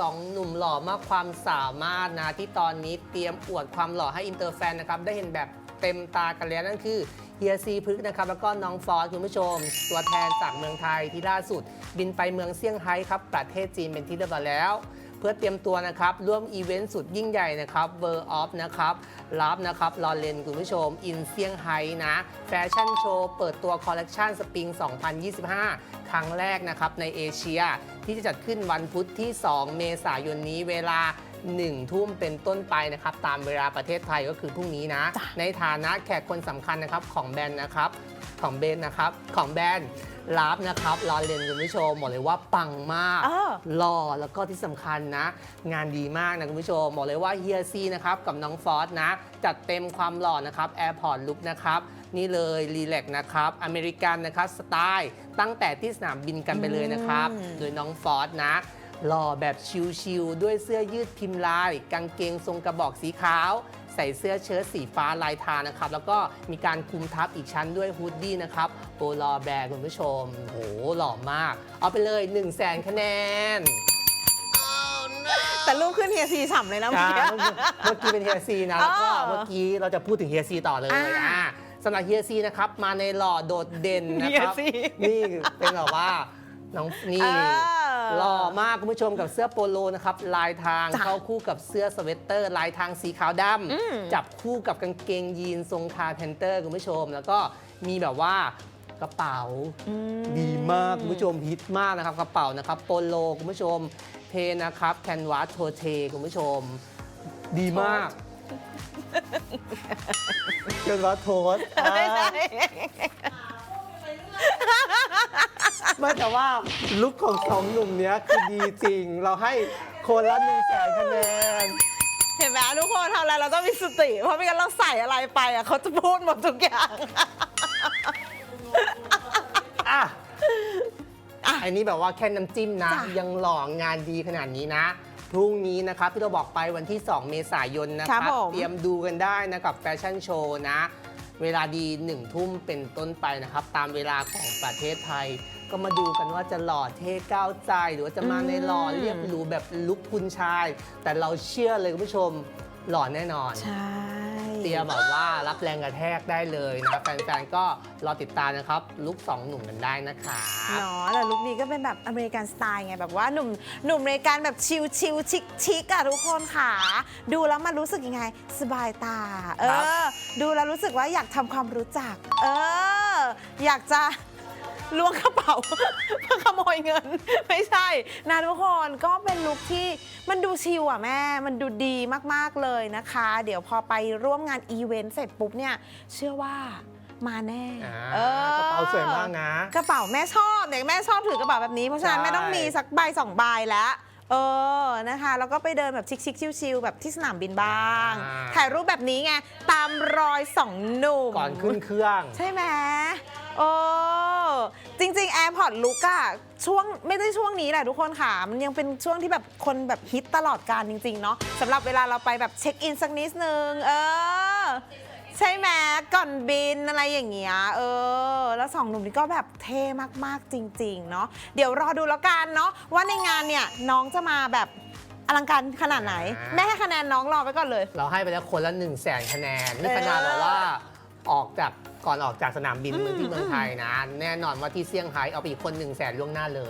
สองหนุ่มหล่อมากความสามารถนะที่ตอนนี้เตรียมอวดความหล่อให้อินเตอร์แฟนนะครับได้เห็นแบบเต็มตากันแล้วนั่นคือเฮียซีพึกนะครับแล้วก็น้องฟอสคุณผู้ชม ตัวแทนจากเมืองไทยที่ล่าสุด บินไปเมืองเซี่ยงไฮ้ครับประเทศจีนเป็นที่เรียบร้อยแล้ว เพื่อเตรียมตัวนะครับ ร่วมอีเวนต์สุดยิ่งใหญ่นะครับเวอร์ออฟนะครับรับนะครับลอเรนคุณผู้ชม อินเซียงไฮ้นะแฟชั่นโชว์ เปิดตัวคอลเลกชันสปริง 2025 ครั้งแรกนะครับในเอเชีย ที่จะจัดขึ้นวันพุธที่ 2 เมษายนนี้เวลา 1 ทุ่มเป็นต้นไปนะครับ ตามเวลาประเทศไทยก็คือพรุ่งนี้นะจ้ะในฐานะแขกคนสำคัญนะครับของแบรนด์นะครับของเบนนะครับ ของแบรนด์ลาฟนะครับลอเรนคุณผู้ชมบอกเลยว่าปังมากเออหล่อแล้วก็ที่สำคัญนะ งานดีมากนะคุณผู้ชมบอกเลยว่าเฮียซีนะครับกับน้องฟอสนะ จัดเต็มความหล่อนะครับแอร์พอร์ตลุกนะครับนี่เลยรีแลกนะครับ อเมริกันนะครับสไตล์ตั้งแต่ที่สนามบินกันไปเลยนะครับอืมโดยน้องฟอสนะ หล่อแบบชิลๆด้วยเสื้อยืดพิมพ์ลาย กางเกงทรงกระบอกสีขาว ใส่เสื้อเชิ้ตสีฟ้าลายทางนะครับ แล้วก็มีการคลุมทับอีกชั้นด้วยฮูดดี้นะครับโปลอแบร์คุณผู้ชมโหหล่อมาก เอาไปเลย 1 0 0 0 0แสนคะแนนแต่ลูกขึ้นเฮียซีฉ่ำเลยนะเมื่ออ่ากี้ เมื่อกี้เป็นเฮียซีนะแล้วก็เออเมื่อกี้เราจะพูดถึงเฮียซีต่อเลยอ่าอ่าสำหรับเฮียซีนะครับ มาในหล่อโดดเด่นนะครับเฮียซีนี่เป็นแบบว่าน้องนี่เออ หล่อมากคุณผู้ชมกับเสื้อโปโลนะครับลายทางจ้ะเข้าคู่กับเสื้อสเวตเตอร์ ลายทางสีขาวดอืมำจับคู่กับกางเกงยีนทรงคาร์เพนเตอร์คุณผู้ชม แล้วก็มีแบบว่ากระเป๋าอืมดีมากคุณผู้ชมฮิตมากนะครับกระเป๋านะครับโปโลคุณผู้ชมเพนะครับแคนวาสโทเทคุณผู้ชม ดีมากแคนวาสโทส ไม่ใช่ ไม่แต่ว่าลุคของสองหนุ่มเนี้ยคือดีจริง เราให้คนละหนึ่งแสนคะแนน เห็นไหมทุกคนทำอะไรเราต้องมีสติ เพราะไม่งั้นเราใส่อะไรไปอะเขาจะพูดหมดทุกอย่างอะอะอันนี้แบบว่าแค่น้ำจิ้มนะ จ้ะยังหล่องานดีขนาดนี้นะ พรุ่งนี้นะครับที่เราบอกไปวันที่ 2 เมษายนนะคครัรับบผม เตรียมดูกันได้นะกับแฟชั่นโชว์นะ เวลาดี 1 ทุ่มเป็นต้นไปนะครับ ตามเวลาของประเทศไทย ก็มาดูกันว่าจะหล่อเท่ก้าวใจหรือว่าจะมาในหล่อเรียบหรูแบบลุคคุณชาย แต่เราเชื่อเลยคุณผู้ชมหล่อแน่นอน ใช่ เตรียมแบบว่ารับแรงกระแทกได้เลยนะแฟนๆก็รอติดตามนะครับลุกสองหนุ่มกันได้นะคะเนาะแต่ลุคนี้ก็เป็นแบบอเมริกันสไตล์ไงแบบว่าหนุ่มหนุ่มอเมริกันแบบชิลชิลชิคชิคอะทุกคนค่ะ ดูแล้วมันรู้สึกยังไง สบายตา เอครับอดูแล้วรู้สึกว่าอยากทำความรู้จัก เออ อยากจะ ล้วงกระเป๋า เพื่อขโมยเงิน ไม่ใช่นะทุกคนก็เป็นลุคที่มันดูชิลอะแม่ มันดูดีมากๆเลยนะคะ เดี๋ยวพอไปร่วมงานอีเวนต์เสร็จปุ๊บเนี่ย เชื่อว่ามาแน่อ่าเออกระเป๋าสวยมากนะ กระเป๋าแม่ชอบเนี่ยแม่ชอบถือกระเป๋าแบบนี้ เพราะฉะนั้นใช่ แม่ต้องมีสักใบสองใบแล้ว เออนะคะ แล้วก็ไปเดินแบบชิคๆชิลๆแบบที่สนามบินบ้างอ่าถ่ายรูปแบบนี้ไง ตามรอยสองหนุ่ม ก่อนขึ้นเครื่อง ใช่ไหมเออ จริงๆ AirPods ลุกอะช่วงไม่ได้ช่วงนี้แหละทุกคนค่ะ มันยังเป็นช่วงที่แบบคนแบบฮิตตลอดการจริง ๆ เนาะสำหรับเวลาเราไปแบบเช็คอินสักนิดนึง เออ ใช่ไหมก่อนบินอะไรอย่างเงี้ยเออ แล้วสองหนุ่มนี้ก็แบบเท่มากๆจริง ๆ เนาะเดี๋ยวรอดูแล้วกันเนาะว่าในงานเนี่ยน้องจะมาแบบอลังการขนาดไหนอ่าแม่ให้คะแนนน้องรอไปก่อนเลย เราให้ไปแล้วคนละ1 0 0 0 0แสนคะแนนนี่เออขนาดแบบว่า ออกจากก่อนออกจากสนามบินอืมเมืองที่เมืองไทยนะ แน่นอนว่าที่เซี่ยงไฮ้เอาไปอีกคน1 0 0 0 0แสนล่วงหน้าเลย